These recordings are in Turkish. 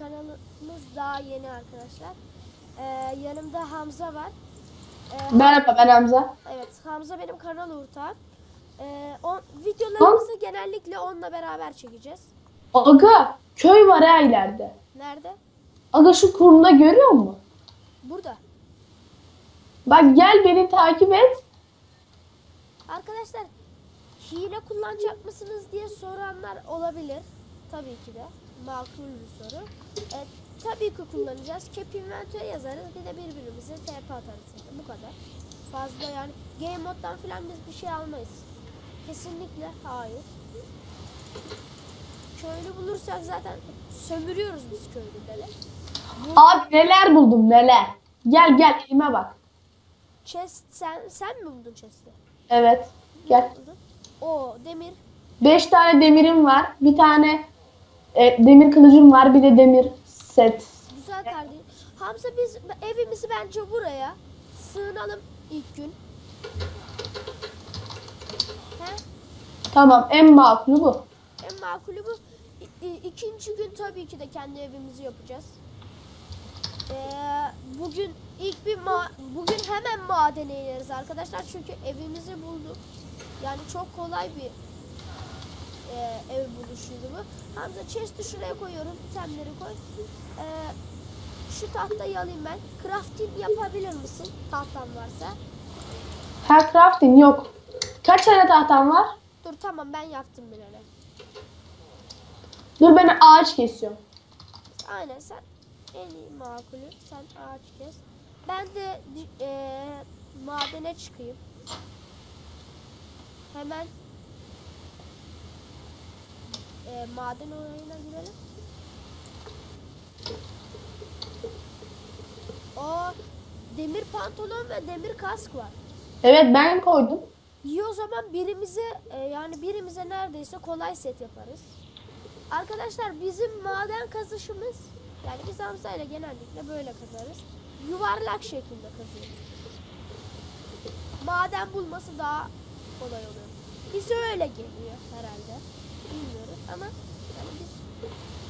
kanalımız daha yeni arkadaşlar. Ee, yanımda Hamza var. Ee, Merhaba ben Hamza. evet Hamza benim kanal ortağım. Ee, on, videolarımızı genellikle onunla beraber çekeceğiz. Aga köy var ha ileride. Nerede? Aga şu kurumda görüyor musun? Burada. Bak gel beni takip et. Arkadaşlar hile kullanacak mısınız diye soranlar olabilir. Tabii ki de. Makul bir soru. E, tabii ki kullanacağız. Cap inventory yazarız. Bir de birbirimize TP atarız. Yani bu kadar. Fazla yani game moddan falan biz bir şey almayız. Kesinlikle hayır. Köylü bulursak zaten sömürüyoruz biz köylüleri. Abi neler buldum neler. Gel gel elime bak. chest sen sen mi buldun chest'i? Evet. Gel. O demir 5 tane demirim var. Bir tane e, demir kılıcım var. Bir de demir set. Güzel kardeşim. Hamza biz evimizi bence buraya sığınalım ilk gün. He? Tamam en makulü bu. En makulü bu. İ- İkinci gün tabii ki de kendi evimizi yapacağız. Ee, bugün ilk bir ma- bugün hemen madene ineriz arkadaşlar çünkü evimizi bulduk. Yani çok kolay bir e, ev buluşuydu bu. Hamza chest'i şuraya koyuyorum. Itemleri koy. Ee, şu tahtayı alayım ben. Crafting yapabilir misin? Tahtan varsa. Her crafting yok. Kaç tane tahtan var? Dur tamam ben yaptım bile. Dur ben ağaç kesiyorum. Aynen sen en iyi makulü sen ağaç kes. Ben de eee, madene çıkayım. Hemen eee, maden olayına girelim. O demir pantolon ve demir kask var. Evet ben koydum. İyi o zaman birimize e, yani birimize neredeyse kolay set yaparız. Arkadaşlar bizim maden kazışımız yani biz Hamza ile genellikle böyle kazarız. Yuvarlak şekilde kazıyoruz. Maden bulması daha kolay oluyor. Bize öyle geliyor herhalde. Bilmiyoruz ama yani biz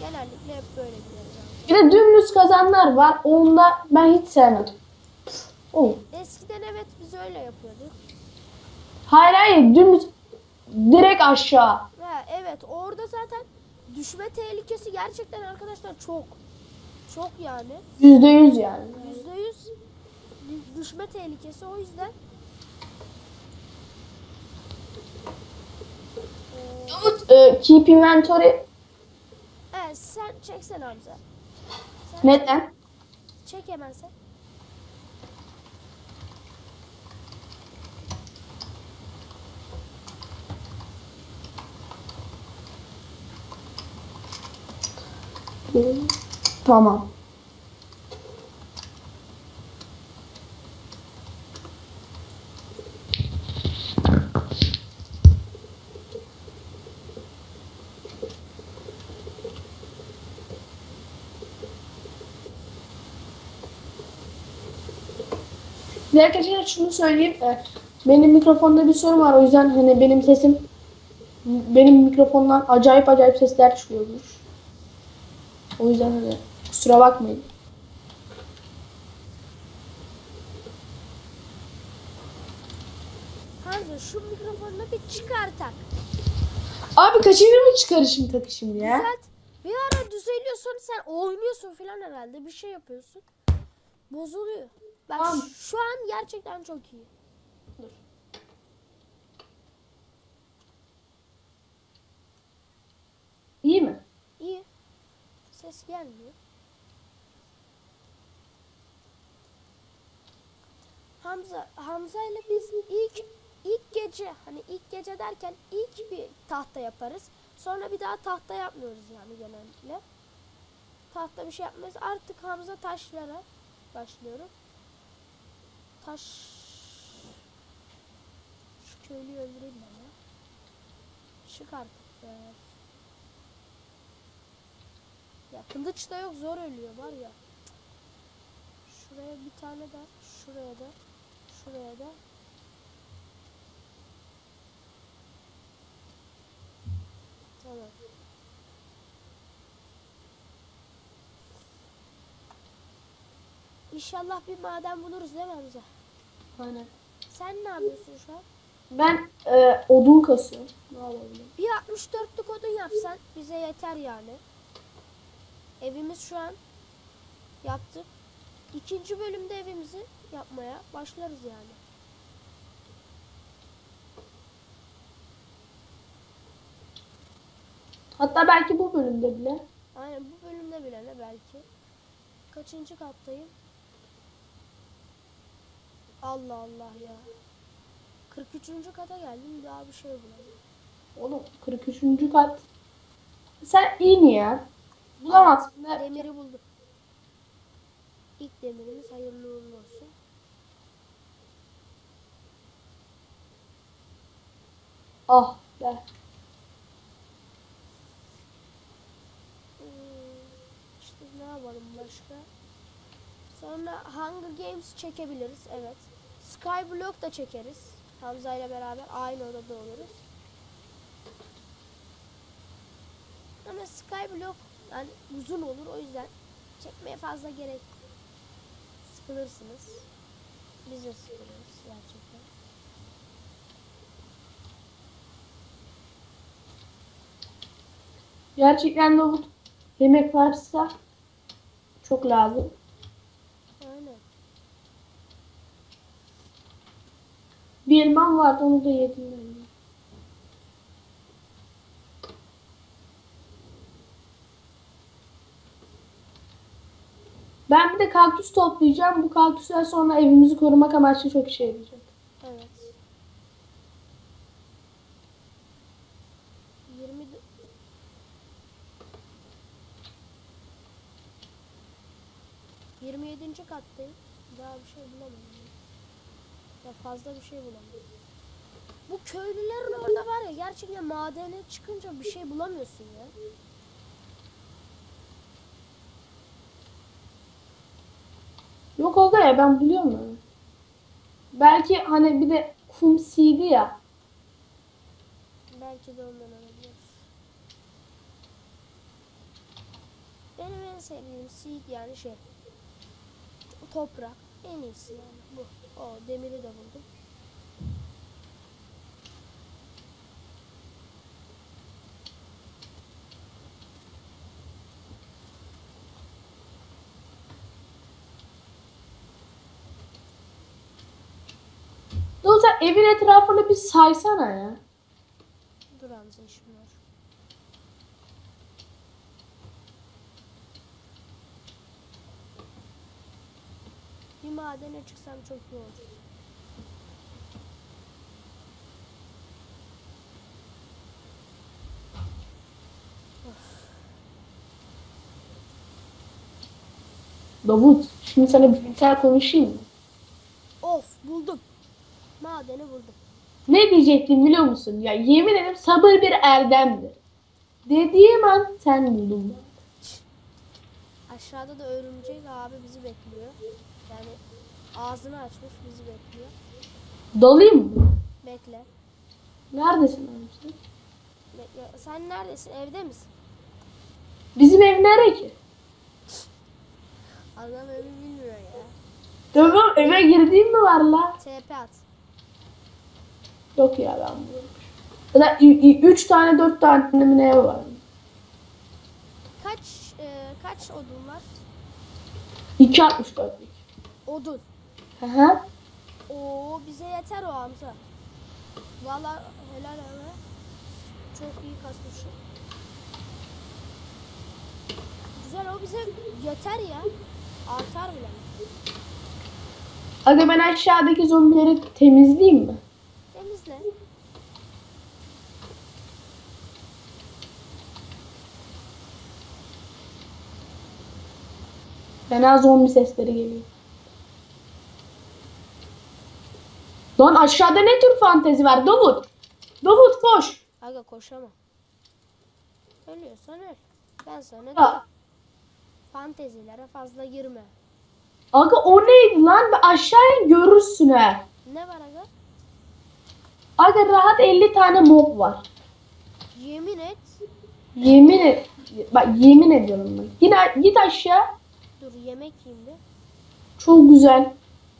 genellikle hep böyle yani. Bir de dümdüz kazanlar var. Onu da ben hiç sevmedim. Oh. Eskiden evet biz öyle yapıyorduk. Hayır hayır dümdüz direkt aşağı. Ha, evet orada zaten düşme tehlikesi gerçekten arkadaşlar çok. Çok yani. Yüzde yüz yani. Yüzde yüz dü- düşme tehlikesi o yüzden. Ee, Umut, e, keep inventory evet sen çeksen Hamza. Sen neden? Çek hemen sen. Tamam. Arkadaşlar şunu söyleyeyim. e, Benim mikrofonda bir sorun var. O yüzden hani benim sesim benim mikrofondan acayip acayip sesler çıkıyormuş. O yüzden hani kusura bakmayın. Hamza şu mikrofonunu bir çıkartak. Abi kaçıncı mı çıkarışım takışım ya? Düzelt. Bir ara düzeliyor sonra sen oynuyorsun falan herhalde. Bir şey yapıyorsun. Bozuluyor. Bak Tamam. şu an gerçekten çok iyi. Dur. İyi mi? İyi. Ses gelmiyor. Hamza Hamza ile biz ilk ilk gece hani ilk gece derken ilk bir tahta yaparız. Sonra bir daha tahta yapmıyoruz yani genellikle. Tahta bir şey yapmıyoruz. Artık Hamza taşlara başlıyorum. Taş şu köylüyü öldüreyim ben ya. Çık artık be. Ya kılıç da yok zor ölüyor var ya. Şuraya bir tane de şuraya da şuraya da Tamam. İnşallah bir maden buluruz değil mi Hamza? Aynen. Sen ne yapıyorsun şu an? Ben e, odun kasıyorum. Ne yapabilirim? Bir 64'lük odun yapsan bize yeter yani. Evimiz şu an yaptık. İkinci bölümde evimizi yapmaya başlarız yani. Hatta belki bu bölümde bile. Aynen bu bölümde bile ne belki. Kaçıncı kattayım? Allah Allah ya. 43. kata geldim daha bir şey bulamadım. Oğlum 43. kat. Sen in ya. Bulamazsın. Demiri buldum. İlk demirimiz hayırlı uğurlu olsun. Ah be. Hmm, İşte ne yapalım başka? Sonra Hunger Games çekebiliriz evet. Skyblock da çekeriz. Hamza ile beraber aynı odada oluruz. Ama Skyblock yani uzun olur o yüzden çekmeye fazla gerek. Sıkılırsınız. Biz de sıkılırız gerçekten. Gerçekten bu yemek varsa çok lazım. Aynen. Bir elmam vardı onu da yedim ben. Ben bir de kaktüs toplayacağım. Bu kaktüsler sonra evimizi korumak amaçlı çok işe yarayacak. Evet. 20 de- Yirmi yedinci kattayım. Daha bir şey bulamadım. Ya fazla bir şey bulamadım. Bu köylülerin orada var ya gerçekten madene çıkınca bir şey bulamıyorsun ya. Yok oldu ya ben biliyorum yani. Belki hani bir de kum siydi ya. Belki de ondan olabilir. Benim en sevdiğim seed yani şey. Toprak. En iyisi yani bu. O demiri de buldum. Sen evin etrafını bir saysana ya. Dur Hamza işim madene çıksam çok iyi olur. Davut şimdi sana bir bilgisayar konuşayım mı? Of buldum. Madeni buldum. Ne diyecektim biliyor musun? Ya yemin ederim sabır bir erdemdir. Dediğim an sen buldun. Aşağıda da örümcek abi bizi bekliyor. Yani ağzını açmış bizi bekliyor. Dalayım mı? Bekle. Neredesin sen? Bekle. Sen neredesin? Evde misin? Bizim ev nere ki? Adam evi bilmiyor ya. Tamam eve girdiğim mi var la? TP at. Yok ya ben da 3 tane 4 tane mi ne ev var? Kaç e, kaç odun var? 2.64'lük. Odun. Hı hı. Oo bize yeter o Hamza. Valla helal ama. Çok iyi kasmışım. Güzel o bize yeter ya. Artar bile. Aga ben aşağıdaki zombileri temizleyeyim mi? Temizle. Fena zombi sesleri geliyor. Lan aşağıda ne tür fantezi var Davut? Davut koş. Aga koşamam. Ölüyorsan öl. Ben sana dedim. Fantezilere fazla girme. Aga o neydi lan? Aşağıya görürsün ha. Ne var aga? Aga rahat 50 tane mob var. Yemin et. Yemin et. Bak yemin ediyorum bak. Yine git aşağı. Dur yemek yiyeyim bir. Çok güzel.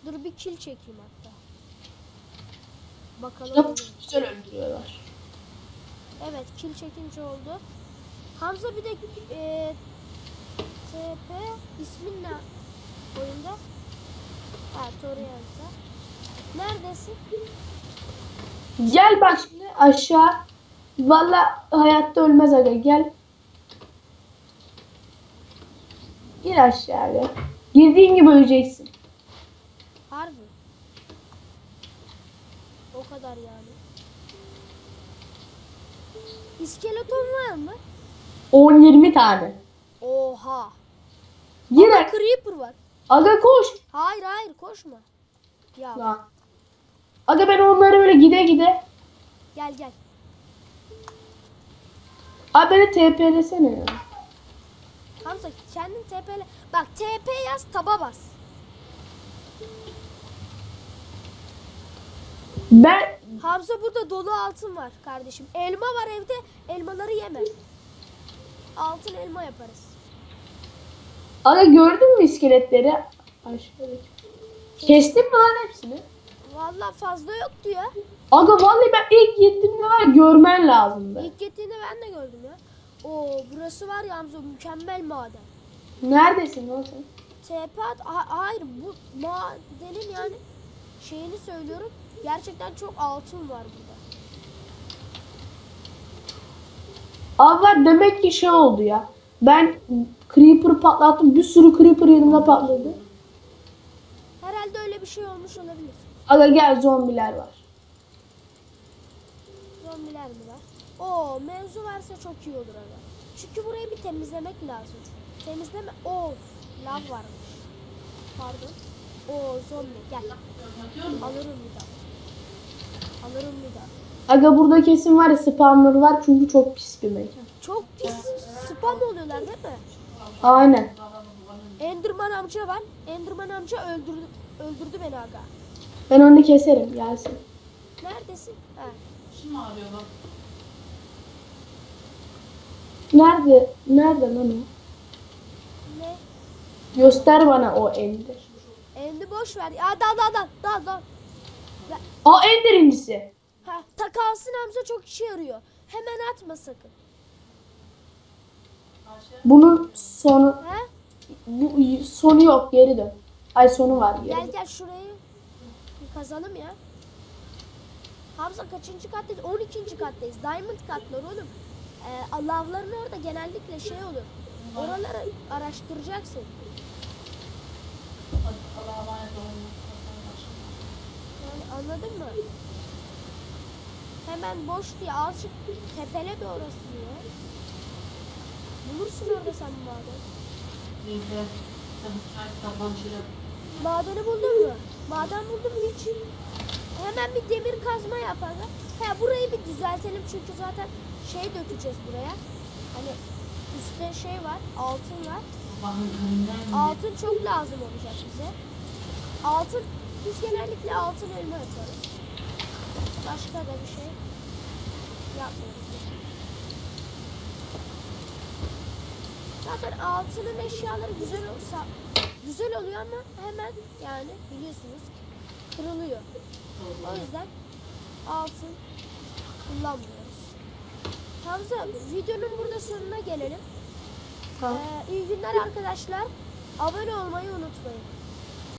Dur bir kill çekeyim hatta. Bakalım. Çok güzel öldürüyorlar. Evet kill çekince oldu. Hamza bir de e, TP ismin ne oyunda? Ha Torianta. Neredesin? Gel bak şimdi aşağı. Valla hayatta ölmez aga gel. Gir aşağıya. Girdiğin gibi öleceksin. Harbi. O kadar yani. İskeleton var mı? 10-20 tane. Oha. Gir Ama. Creeper var. Aga koş. Hayır hayır koşma. Ya Lan. Aga ben onları böyle gide gide. gel gel. Abi beni TP'lesene ya. Hamza kendin TP'le. Bak TP yaz taba bas. Ben Hamza burada dolu altın var kardeşim. Elma var evde. Elmaları yeme. Altın elma yaparız. Aga gördün mü iskeletleri? Aşağıdaki. Kestin mi lan hepsini? Vallahi fazla yoktu ya. Aga vallahi ben ilk gittiğimde var görmen lazımdı. İlk gittiğinde ben de gördüm ya. Oo burası var ya Hamza mükemmel maden. Neredesin lan sen? TP at. Ha- hayır bu madenin yani şeyini söylüyorum. Gerçekten çok altın var burada. Abi demek ki şey oldu ya. Ben Creeper patlattım. Bir sürü Creeper yanımda patladı. Herhalde öyle bir şey olmuş olabilir. Aga gel zombiler var. Zombiler mi var? Oo mevzu varsa çok iyi olur aga. Çünkü burayı bir temizlemek lazım. Temizleme. Of lav varmış. Pardon. Oo zombi gel. Alırım bir daha. Alırım bir daha. Aga burada kesin var ya spawner var çünkü çok pis bir mekan. Çok pis spam oluyorlar değil mi? Aynen. Enderman amca var. Enderman amca öldürdü, öldürdü beni aga. Ben onu keserim gelsin. Neredesin? Ha. Nerede? Nerede lan o? Ne? Göster bana o ender. Endi boş ver. Ya dal dal dal dal dal. Aa ender incisi. Ha, takalsın Hamza çok işe yarıyor. Hemen atma sakın. Bunun sonu He? bu sonu yok geri dön. Ay sonu var geri. Gel gel şurayı kazalım ya. Hamza kaçıncı kattayız? 12. kattayız. Diamond katlar oğlum. Ee, lavların orada genellikle şey olur. Oraları araştıracaksın. Yani anladın mı? Hemen boş diye azıcık tepele bir orasını ya. Bulursun orada sen bu madeni. Madeni buldun mu? Maden buldum hiç? Hemen bir demir kazma yap aga. He burayı bir düzeltelim çünkü zaten şey dökeceğiz buraya. Hani üstte şey var, altın var. Altın çok lazım olacak bize. Altın, biz genellikle altın elma yaparız. Başka da bir şey yapmıyoruz. Zaten altının eşyaları güzel olsa güzel oluyor ama hemen yani biliyorsunuz kırılıyor. O yüzden altın kullanmıyoruz. Hamza videonun burada sonuna gelelim. Tamam. Ee, iyi günler arkadaşlar. Abone olmayı unutmayın.